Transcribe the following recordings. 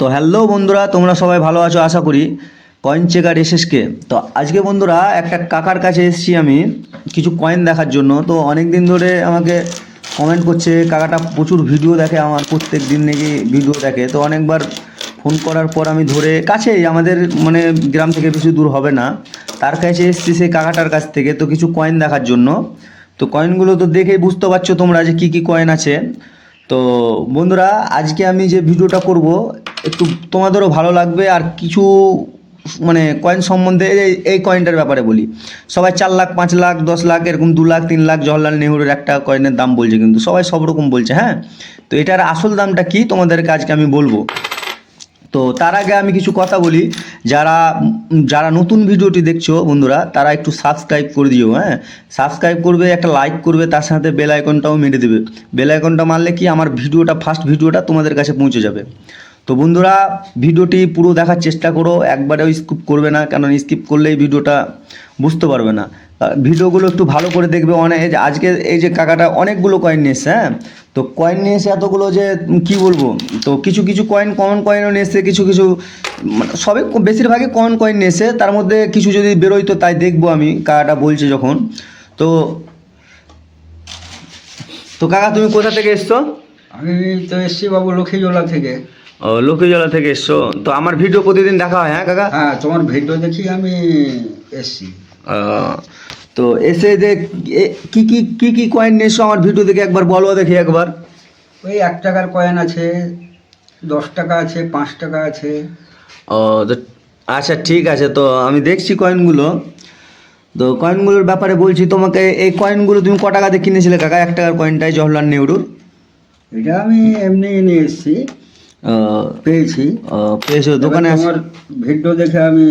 তো হ্যালো বন্ধুরা, তোমরা সবাই ভালো আছো আশা করি। কয়েন চেকার এসএসকে তো আজকে বন্ধুরা, একটা কাকার কাছে এসেছি আমি কিছু কয়েন দেখার জন্য। তো অনেক দিন ধরে আমাকে কমেন্ট করছে, কাকাটা প্রচুর ভিডিও দেখে আমার, প্রত্যেক দিন নাকি ভিডিও দেখে। তো অনেকবার ফোন করার পর আমি ধরে, কাছেই আমাদের মানে গ্রাম থেকে বেশি দূর হবে না। তার কাছে এসেছি সেই কাকাটার কাছ থেকে। তো কিছু কয়েন দেখার জন্য। তো কয়েনগুলো তো দেখেই বুঝতে পারছ তোমরা যে কী কী কয়েন আছে। তো বন্ধুরা, আজকে আমি যে ভিডিওটা করব, একটু তোমাদেরও ভালো লাগবে আর কিছু মানে কয়েন সম্বন্ধে এই কয়েনটার ব্যাপারে বলি। সবাই চার লাখ, পাঁচ লাখ, দশ লাখ, এরকম দু লাখ, তিন লাখ, জওহরলাল নেহরুর একটা কয়েনের দাম বলছে কিন্তু সবাই সব রকম বলছে হ্যাঁ? তো এটার আসল দামটা কি তোমাদেরকে আজকে আমি বলব। তো তার আগে আমি কিছু কথা বলি। যারা যারা নতুন ভিডিওটি দেখছ বন্ধুরা, তারা একটু সাবস্ক্রাইব করে দিও হ্যাঁ? সাবস্ক্রাইব করবে, একটা লাইক করবে, তার সাথে বেল আইকনটাও মেরে দেবে। বেল আইকনটা মারলে কি আমার ভিডিওটা ফার্স্ট ভিডিওটা তোমাদের কাছে পৌঁছে যাবে। তো বন্ধুরা, ভিডিওটি পুরো দেখার চেষ্টা করো, একবারেও স্কিপ করবে না কারণ স্কিপ করলেই ভিডিওটা বুঝতে পারবে না। ভিডিওগুলো একটু ভালো করে দেখবে অনেক। আজকে এই যে কাকাটা অনেকগুলো কয়েন নিয়ে এসছে হ্যাঁ? তো কয়েন নিয়ে এসে এতগুলো যে কি বলব? তো কিছু কিছু কয়েন কমন কয়েনও নিয়ে এসছে কিছু কিছু মানে সবই বেশিরভাগই কমন কয়েন নিয়ে এসছে। তার মধ্যে কিছু যদি বেরোয় তো তাই দেখব আমি কাকাটা বলছে যখন। তো তো কাকা তুমি কোথা থেকে এসছো? আমি তো এসছি বাবু লক্ষ্মীজোলা থেকে। ও লক্ষ্মীজলা থেকে এসছো। তো আমার ভিডিও প্রতিদিন দেখা হয় হ্যাঁ কাকা? হ্যাঁ তোমার ভিডিও দেখি আমি এসছি। তো এসে যে এ- কি কি কি কি কয়েন নিয়ে এসছো আমার ভিডিও দেখে একবার বলো দেখি একবার। ওই এক টাকার কয়েন আছে দশ টাকা আছে পাঁচ টাকা আছে। ও তো আচ্ছা ঠিক আছে তো আমি দেখছি কয়েনগুলো তো কয়েনগুলোর ব্যাপারে বলছি তোমাকে এই কয়েনগুলো তুমি ক টাকাতে কিনেছিলে কাকা? এক টাকার কয়েনটাই জওহরলাল নেহরুর। এটা আমি এমনি নিয়ে এসেছি। পেয়েছি। পেয়েছ দোকানে আমার ভিডিও দেখে আমি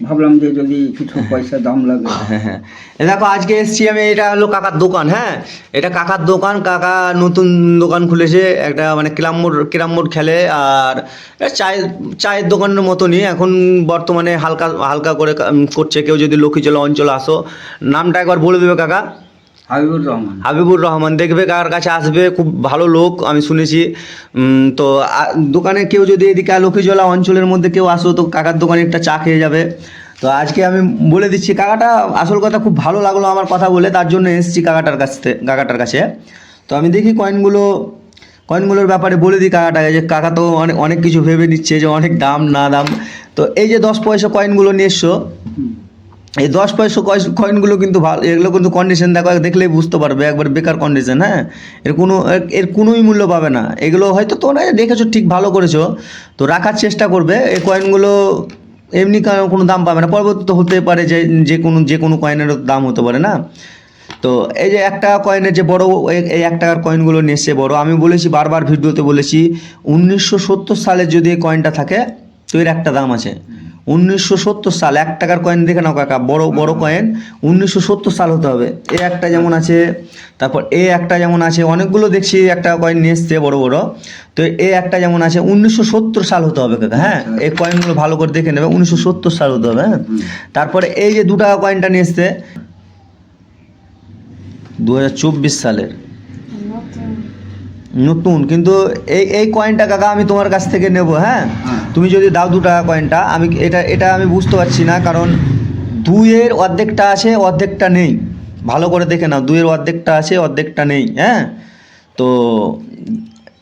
ভাবলাম যে যদি কিছু পয়সা দাম লাগে। হ্যাঁ হ্যাঁ দেখো আজকে এসছি আমি এটা হলো কাকার দোকান হ্যাঁ? এটা কাকার দোকান কাকা নতুন দোকান খুলেছে একটা মানে ক্যারাম বোর্ড ক্যারাম বোর্ড খেলে আর চায়ের চায়ের দোকানের মতনই এখন বর্তমানে হালকা হালকা করে করছে কেউ যদি লক্ষ্মীচলা অঞ্চলে আসো নামটা একবার বলে দেবে কাকা। হাবিবুর রহমান। হাবিবুর রহমান, দেখবে কার কাছে আসবে? খুব ভালো লোক, আমি শুনেছি। তো দোকানে কেউ যদি এদিকে লক্ষ্মীজলা অঞ্চলের মধ্যে কেউ আসো, তো কাকার দোকানে একটা চা খেয়ে যাবে। তো আজকে আমি বলে দিচ্ছি, কাকাটা আসল কথা খুব ভালো লাগল আমার কথা বলে, তার জন্য এসেছি কাকাটার কাছ কাকাটার কাছে। তো আমি দেখি কয়েনগুলো, কয়েনগুলোর ব্যাপারে বলে দিই কাকাটাকে, যে কাকা তো অনেক অনেক কিছু ভেবে নিচ্ছে যে অনেক দাম, না দাম। তো এই যে দশ পয়সা কয়েনগুলো নিয়ে এসছো। এই দশ পয়সা কয়েনগুলো কিন্তু ভালো, এগুলো কিন্তু কন্ডিশন দেখো, দেখলেই বুঝতে পারবে, একবার বেকার কন্ডিশন হ্যাঁ? এর কোনো, এর- কোনোই মূল্য পাবে না। এগুলো হয়তো তোমরা দেখেছ, ঠিক ভালো করেছ। তো রাখার চেষ্টা করবে, এই কয়েনগুলো এমনি কোনো দাম পাবে না। পরবর্তীতে হতে পারে যে যে কোনো যে কোনো কয়েনেরও দাম হতে পারে, না? তো এই যে এক টাকা কয়েনের যে বড়, এই- এক টাকার কয়েনগুলো নিয়ে এসছে বড়, আমি বলেছি, বারবার ভিডিওতে বলেছি, উনিশশো সত্তর সালে যদি এই কয়েনটা থাকে, তো এর একটা দাম আছে। উনিশশো সত্তর সাল এক টাকার কয়েন দেখে নাও কাকা বড় বড় কয়েন উনিশশো সত্তর সাল হতে হবে। এ একটা যেমন আছে তারপর এ একটা যেমন আছে অনেকগুলো দেখছি একটা কয়েন নিয়ে এসছে বড় বড়। তো এ একটা যেমন আছে উনিশশো সত্তর সাল হতে হবে কাকা হ্যাঁ? এই কয়েনগুলো ভালো করে দেখে নেবে উনিশশো সত্তর সাল হতে হবে হ্যাঁ? তারপরে এই যে দু টাকা কয়েনটা নিয়ে এসছে দু হাজার চব্বিশ সালের। নতুন। কিন্তু এই এই কয়েনটা কাকা আমি তোমার কাছ থেকে নেব হ্যাঁ? হ্যাঁ। তুমি যদি দাও দু টাকা কয়েনটা আমি এটা এটা আমি বুঝতে পারছি না কারণ দুইয়ের অর্ধেকটা আছে অর্ধেকটা নেই। ভালো করে দেখে নাও দুইয়ের অর্ধেকটা আছে অর্ধেকটা নেই হ্যাঁ? তো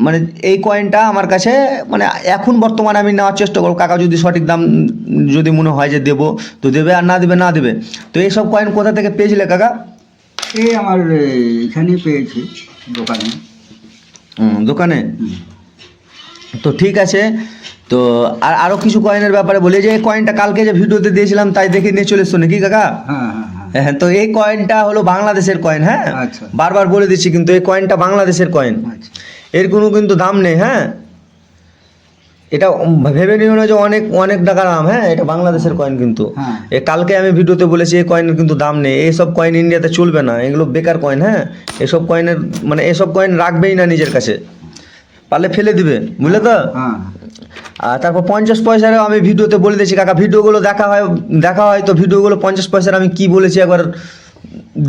মানে এই কয়েনটা আমার কাছে মানে এখন বর্তমানে আমি নেওয়ার চেষ্টা করব। কাকা যদি সঠিক দাম যদি মনে হয় যে দেবো তো দেবে আর না দেবে না দেবে। তো এইসব কয়েন কোথা থেকে পেয়েছিলে কাকা? এই আমার এখানেই পেয়েছি দোকানে। দোকানে? তো ঠিক আছে তো আর আরও কিছু কয়েনের ব্যাপারে বলি যে এই কয়েনটা কালকে যে ভিডিওতে দিয়েছিলাম তাই দেখে নিয়ে চলে এসছো নাকি কাকা? হ্যাঁ হ্যাঁ হ্যাঁ। হ্যাঁ তো এই কয়েনটা হলো বাংলাদেশের কয়েন হ্যাঁ? আচ্ছা। বারবার বলে দিচ্ছি কিন্তু এই কয়েনটা বাংলাদেশের কয়েন আচ্ছা। এর কোনো কিন্তু দাম নেই হ্যাঁ? এটা ভেবে নিও না যে অনেক অনেক টাকা দাম হ্যাঁ? এটা বাংলাদেশের কয়েন কিন্তু। এ কালকে আমি ভিডিওতে বলেছি এই কয়েনের কিন্তু দাম নেই। এইসব কয়েন ইন্ডিয়াতে চলবে না। এগুলো বেকার কয়েন হ্যাঁ? এসব কয়েনের মানে এসব কয়েন রাখবেই না নিজের কাছে। পারলে ফেলে দিবে বুঝলে তো? হ্যাঁ। তারপর পঞ্চাশ পয়সার আমি ভিডিওতে বলে দিয়েছি কাকা ভিডিওগুলো দেখা হয় দেখা হয় তো ভিডিওগুলো পঞ্চাশ পয়সার আমি কি বলেছি একবার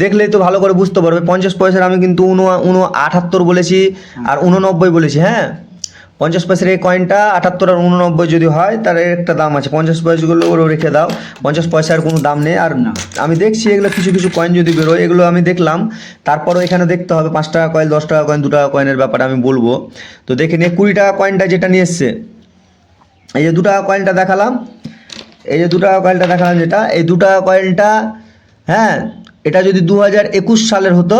দেখলেই তো ভালো করে বুঝতে পারবে। পঞ্চাশ পয়সার আমি কিন্তু উনো উনো আটাত্তর বলেছি আর উননব্বই বলেছি হ্যাঁ? পঞ্চাশ পয়সার এই কয়েনটা আটাত্তর আর উননব্বই যদি হয় তার একটা দাম আছে। পঞ্চাশ পয়সাগুলো ওরও রেখে দাও। পঞ্চাশ পয়সার কোনো দাম নেই। আর আমি দেখছি এগুলো কিছু কিছু কয়েন যদি বেরোয় এগুলো আমি দেখলাম। তারপরও এখানে দেখতে হবে পাঁচ টাকা কয়েন দশ টাকা কয়েন দু টাকা কয়েনের ব্যাপারে আমি বলব। তো দেখে নিয়ে কুড়ি টাকা কয়েনটা যেটা নিয়ে এসছে এই যে দু টাকা কয়েনটা দেখালাম এই যে দু টাকা কয়েনটা দেখালাম যেটা এই দু টাকা কয়েনটা হ্যাঁ এটা যদি দু হাজার একুশ সালের হতো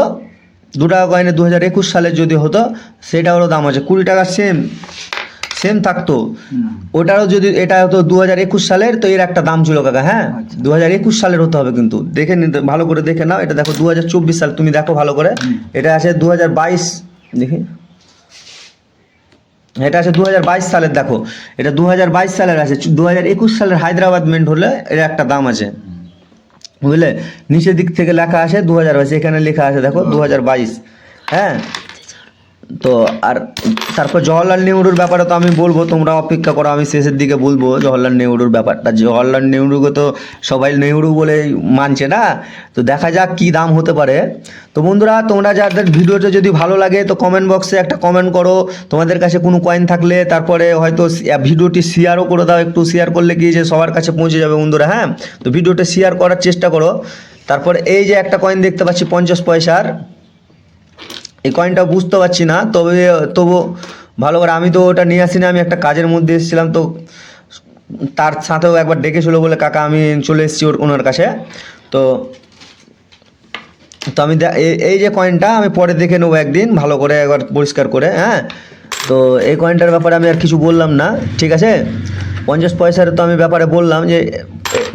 দু টাকা কয়েনে দু হাজার একুশ সালের যদি হতো সেটারও দাম আছে কুড়ি টাকা সেম সেম থাকতো। ওটারও যদি এটা হতো দু হাজার একুশ সালের তো এর একটা দাম ছিল কাকা হ্যাঁ আচ্ছা। দু হাজার একুশ সালের হতে হবে কিন্তু। দেখে নিতে ভালো করে দেখে নাও এটা দেখো দু হাজার চব্বিশ সাল তুমি দেখো ভালো করে। এটা আছে দু হাজার বাইশ দেখি। এটা আছে দু হাজার বাইশ সালের, দেখো। এটা দু হাজার বাইশ সালের আছে দু হাজার একুশ সালের হায়দ্রাবাদ মেন্ট হলে এর একটা দাম আছে। বুঝলে? নিচের দিক থেকে লেখা আছে দু হাজার বাইশ, এখানে লেখা আছে, দেখো দু হাজার বাইশ। হ্যাঁ? তো আর তারপর জওয়াহরলাল নেহরুর ব্যাপারে তো আমি বলব, তোমরা অপেক্ষা করো, আমি শেষের দিকে বলব জওয়াহরলাল নেহরুর ব্যাপারটা। জওয়াহরলাল নেহরুকে তো সবাই নেহরু বলে মানছে না? তো দেখা যাক কি দাম হতে পারে। তো বন্ধুরা, তোমরা যাদের ভিডিওটা যদি ভালো লাগে, তো কমেন্ট বক্সে একটা কমেন্ট করো। তোমাদের কাছে কোনো কয়েন থাকলে, তারপরে হয়তো ভিডিওটি শেয়ারও করে দাও, একটু শেয়ার করলে কি যে সবার কাছে পৌঁছে যাবে বন্ধুরা হ্যাঁ? তো ভিডিওটা শেয়ার করার চেষ্টা করো। তারপর এই যে একটা কয়েন দেখতে পাচ্ছি, পঞ্চাশ পয়সার। এই কয়েনটা বুঝতে পারছি না, তবে তবু ভালো করে আমি তো ওটা নিয়ে আসিনি, আমি একটা কাজের মধ্যে এসেছিলাম, তো তার সাথেও একবার ডেকেছিল বলে, কাকা, আমি চলে এসেছি ওর ওনার কাছে। তো তো আমি এই- যে কয়েনটা আমি পরে দেখে নেব একদিন, ভালো করে একবার পরিষ্কার করে হ্যাঁ? তো এই কয়েনটার ব্যাপারে আমি আর কিছু বললাম না, ঠিক আছে? পঞ্চাশ পয়সার তো আমি ব্যাপারে বললাম যে,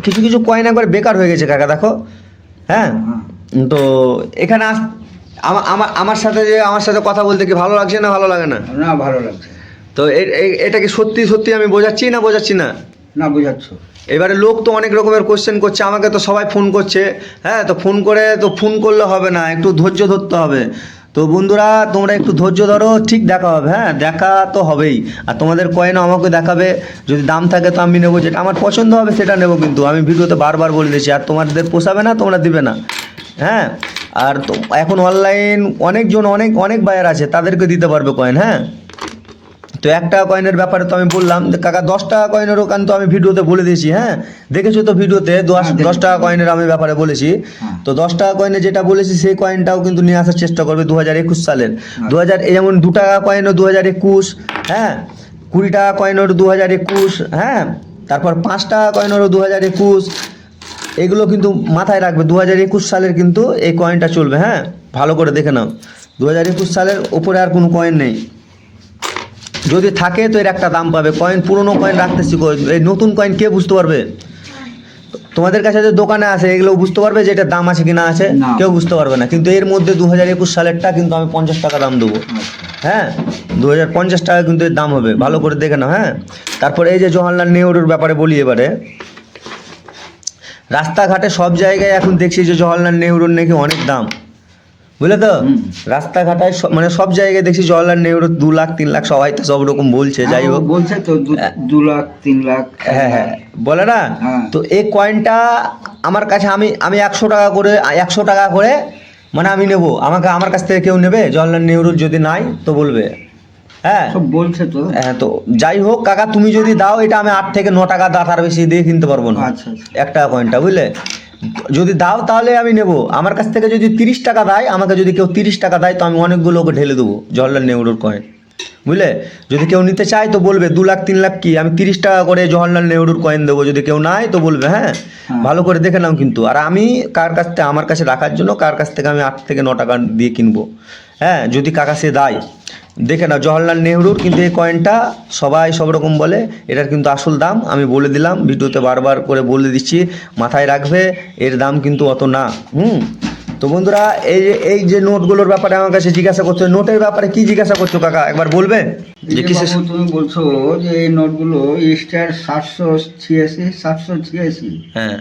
কিছু কিছু কয়েন একবার বেকার হয়ে গেছে, কাকা, দেখো হ্যাঁ। তো এখানে আস আমার আমার আমার সাথে যে আমার সাথে কথা বলতে কি ভালো লাগছে না ভালো লাগে না? না ভালো লাগছে। তো এটা কি সত্যি সত্যি আমি বোঝাচ্ছি না বোঝাচ্ছি না? না বোঝাচ্ছ। এবারে লোক তো অনেক রকমের কোশ্চেন করছে আমাকে তো সবাই ফোন করছে। হ্যাঁ তো ফোন করে তো ফোন করলে হবে না একটু ধৈর্য ধরতে হবে। তো বন্ধুরা তোমরা একটু ধৈর্য ধরো ঠিক দেখা হবে হ্যাঁ দেখা তো হবেই। আর তোমাদের কয়েনও আমাকে দেখাবে যদি দাম থাকে তো আমি নেব যেটা আমার পছন্দ হবে সেটা নেব কিন্তু আমি ভিডিওতে বারবার বলে দিয়েছি আর তোমাদের পোষাবে না তোমরা দিবে না। হ্যাঁ আর তো এখন অনলাইন অনেকজন অনেক অনেক বায়ার আছে তাদেরকে দিতে পারবে কয়েন হ্যাঁ? তো এক টাকা কয়েনের ব্যাপারে তো আমি বললাম যে কাকা দশ টাকা কয়েনের ওখান তো আমি ভিডিওতে বলে দিয়েছি হ্যাঁ? দেখেছ তো ভিডিওতে দশ হ্যাঁ, দশ টাকা কয়েনের আমি ব্যাপারে বলেছি। হ্যাঁ। তো দশ টাকা কয়েনে যেটা বলেছি সেই কয়েনটাও কিন্তু নিয়ে আসার চেষ্টা করবে দু হাজার একুশ সালের। দু হাজার যেমন দু টাকা কয়েনও দু হাজার একুশ হ্যাঁ? কুড়ি টাকা কয়েনেরও দু হাজার একুশ হ্যাঁ? তারপর পাঁচ টাকা কয়েনেরও দু হাজার একুশ এগুলো কিন্তু মাথায় রাখবে। দু হাজার একুশ সালের কিন্তু এই কয়েনটা চলবে হ্যাঁ? ভালো করে দেখে নাও। দু হাজার একুশ সালের ওপরে আর কোনো কয়েন নেই। যদি থাকে তো এর একটা দাম পাবে। কয়েন পুরনো কয়েন রাখতে শিখো এই নতুন কয়েন কে বুঝতে পারবে? তোমাদের কাছে যে দোকানে আছে এগুলো বুঝতে পারবে যে এটার দাম আছে কি না। আছে কেউ বুঝতে পারবে না। কিন্তু এর মধ্যে দু হাজার একুশ সালেরটা কিন্তু আমি পঞ্চাশ টাকা দাম দেবো। হ্যাঁ? দু হাজার পঞ্চাশ টাকা কিন্তু এর দাম হবে। ভালো করে দেখে নাও হ্যাঁ? তারপরে এই যে জওয়াহরলাল নেহরুর ব্যাপারে বলি এবারে। রাস্তাঘাটে সব জায়গায় এখন দেখছি যে জওয়াহরলাল নেহরুর নাকি অনেক দাম। বুঝলে তো? সব- মানে সব জায়গায় দেখছি জওয়াহরলাল নেহরুর দু লাখ তিন লাখ সবাই তো সব রকম বলছে যাই হোক। হ্যাঁ, বলছে তো দু- দু লাখ তিন লাখ। হ্যাঁ হ্যাঁ। বলে না? হ্যাঁ। তো এই কয়েনটা আমার কাছে আমি আমি একশো টাকা করে একশো টাকা করে মানে আমি নেব। আমাকে আমার কাছ থেকে কেউ নেবে? জওয়াহরলাল নেহরুর যদি নাই তো বলবে। হ্যাঁ। বলছে তো। হ্যাঁ তো যাই হোক কাকা তুমি যদি দাও এটা আমি আট থেকে ন টাকা দাঁত আর বেশি দিয়ে কিনতে পারব না। আচ্ছা আচ্ছা। এক টাকা কয়েনটা বুঝলে? যদি দাও তাহলে আমি নেব। আমার কাছ থেকে যদি তিরিশ টাকা দেয় আমাকে যদি কেউ তিরিশ টাকা দেয় তো আমি অনেকগুলো ওকে ঢেলে দেবো জওয়াহরলাল নেহরুর কয়েন বুঝলে? যদি কেউ নিতে চায় তো বলবে দু লাখ তিন লাখ কি? আমি তিরিশ টাকা করে জওয়াহরলাল নেহরুর কয়েন দেবো যদি কেউ নাই তো বলবে হ্যাঁ? হ্যাঁ। ভালো করে দেখে নাও কিন্তু। আর আমি কার কাছ থেকে আমার কাছে রাখার জন্য কার কাছ থেকে আমি আট থেকে ন টাকা দিয়ে কিনবো। হ্যাঁ যদি কাকা সে দেয় দেখে নাও জওয়াহরলাল নেহরুর কিন্তু এই কয়েনটা সবাই সব রকম বলে এটার কিন্তু আসল দাম আমি বলে দিলাম ভিডিওতে বারবার করে বলে দিচ্ছি মাথায় রাখবে এর দাম কিন্তু অত না হুম? তো বন্ধুরা এই যে এই যে নোটগুলোর ব্যাপারে আমার কাছে জিজ্ঞাসা করছ নোটের ব্যাপারে কি জিজ্ঞাসা করছ কাকা? একবার বলবে যে কিসের তুমি বলছো যে এই নোটগুলো স্টার সাতশো ছিয়াশি সাতশো ছিয়াশি। হ্যাঁ।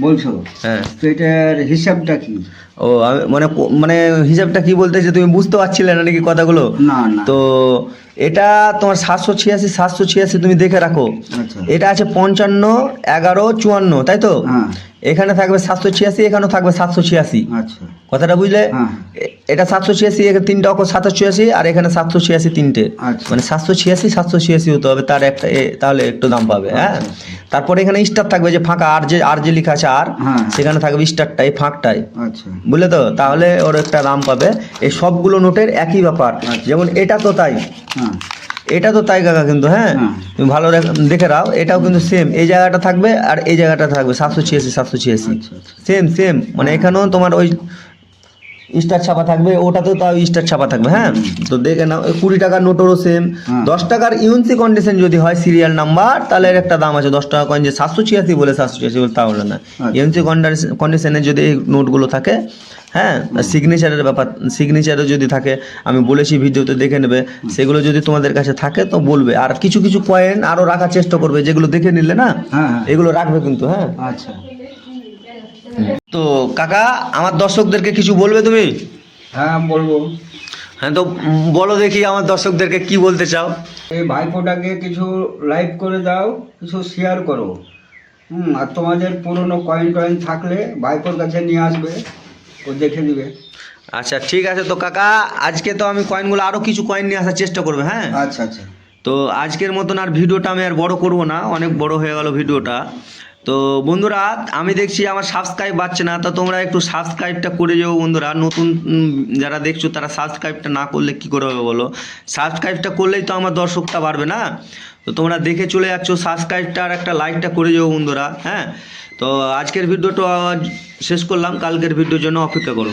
বলছো? হ্যাঁ। তো এটার হিসাবটা কি? ও মানে মানে হিসাবটা কি বলতেছে তুমি বুঝতে পারছিলে না নাকি কথাগুলো? না না। তো এটা তোমার সাতশো ছিয়াশি সাতশো ছিয়াশি তুমি দেখে রাখো। আচ্ছা। এটা আছে পঞ্চান্ন এগারো চুয়ান্ন তাই তো? হ্যাঁ। এখানে থাকবে সাতশো ছিয়াশি এখানেও থাকবে সাতশো ছিয়াশি। আচ্ছা। কথাটা বুঝলে? হ্যাঁ। এটা সাতশো ছিয়াশি তিনটা অক্ষর সাতশো ছিয়াশি আর এখানে সাতশো ছিয়াশি তিনটে। আচ্ছা। মানে সাতশো ছিয়াশি সাতশো ছিয়াশি হতে হবে তার একটা তাহলে একটু দাম পাবে হ্যাঁ? তারপরে এখানে স্টার থাকবে যে ফাঁকা আর যে আর যে লেখা আছে আর হ্যাঁ। সেখানে থাকবে স্টারটাই ফাঁকটাই। আচ্ছা। বুঝলে তো? তাহলে ওর একটা দাম পাবে। এই সবগুলো নোটের একই ব্যাপার। যেমন এটা তো তাই। হ্যাঁ। এটা তো তাই কাকা কিন্তু হ্যাঁ? হ্যাঁ। তুমি ভালো দেখে রাও এটাও কিন্তু সেম এই জায়গাটা থাকবে আর এই জায়গাটা থাকবে সাতশো ছিয়াশি সাতশো ছিয়াশি। আচ্ছা আচ্ছা। সেম সেম মানে এখানেও তোমার ওই স্টার ছাপা থাকবে ওটাতেও তাও স্টার ছাপা থাকবে হ্যাঁ? তো দেখে নাও কুড়ি টাকার নোটেরও সেম হ্যাঁ। দশ টাকার ইউনসি কন্ডিশন যদি হয় সিরিয়াল নাম্বার তাহলে এর একটা দাম আছে দশ টাকা কয়েন যে সাতশো ছিয়াশি বলে সাতশো ছিয়াশি বলে তাহলে না। ইউনসি ইউএনসি কন্ডিশনে যদি এই নোটগুলো থাকে হ্যাঁ সিগনেচারের ব্যাপার সিগনেচারও যদি থাকে আমি বলেছি ভিডিওতে দেখে নেবে সেগুলো যদি তোমাদের কাছে থাকে তো বলবে। আর কিছু কিছু কয়েন আরও রাখার চেষ্টা করবে যেগুলো দেখে নিলে না হ্যাঁ হ্যাঁ। এগুলো রাখবে কিন্তু হ্যাঁ। আচ্ছা। তো কাকা আমার দর্শকদেরকে কিছু বলবে তুমি? হ্যাঁ বলব। হ্যাঁ তো বলো দেখি আমার দর্শকদেরকে কি বলতে চাও। এই ভাইপোটাকে কিছু লাইক করে দাও কিছু শেয়ার করো। হুম আর তোমাদের পুরনো কয়েন টয়েন থাকলে ভাইপোর কাছে নিয়ে আসবে ও দেখে দিবে। আচ্ছা ঠিক আছে তো কাকা আজকে তো আমি কয়েনগুলো আরও কিছু কয়েন নিয়ে আসার চেষ্টা করবে হ্যাঁ? আচ্ছা আচ্ছা। তো আজকের মতন আর ভিডিওটা আমি আর বড় করব না অনেক বড় হয়ে গেল ভিডিওটা। তো বন্ধুরা, আমি দেখছি আমার সাবস্ক্রাইব বাড়ছে না, তো তোমরা একটু সাবস্ক্রাইবটা করে যাও বন্ধুরা। নতুন যারা দেখছ তারা সাবস্ক্রাইবটা না করলে কি করে হবে বলো? সাবস্ক্রাইবটা করলেই তো আমার দর্শকটা বাড়বে না? তো তোমরা দেখে চলে যাচ্ছ সাবস্ক্রাইবটা আর একটা লাইকটা করে যাও বন্ধুরা হ্যাঁ? তো আজকের ভিডিওটা শেষ করলাম, কালকের ভিডিওর জন্য অপেক্ষা করো।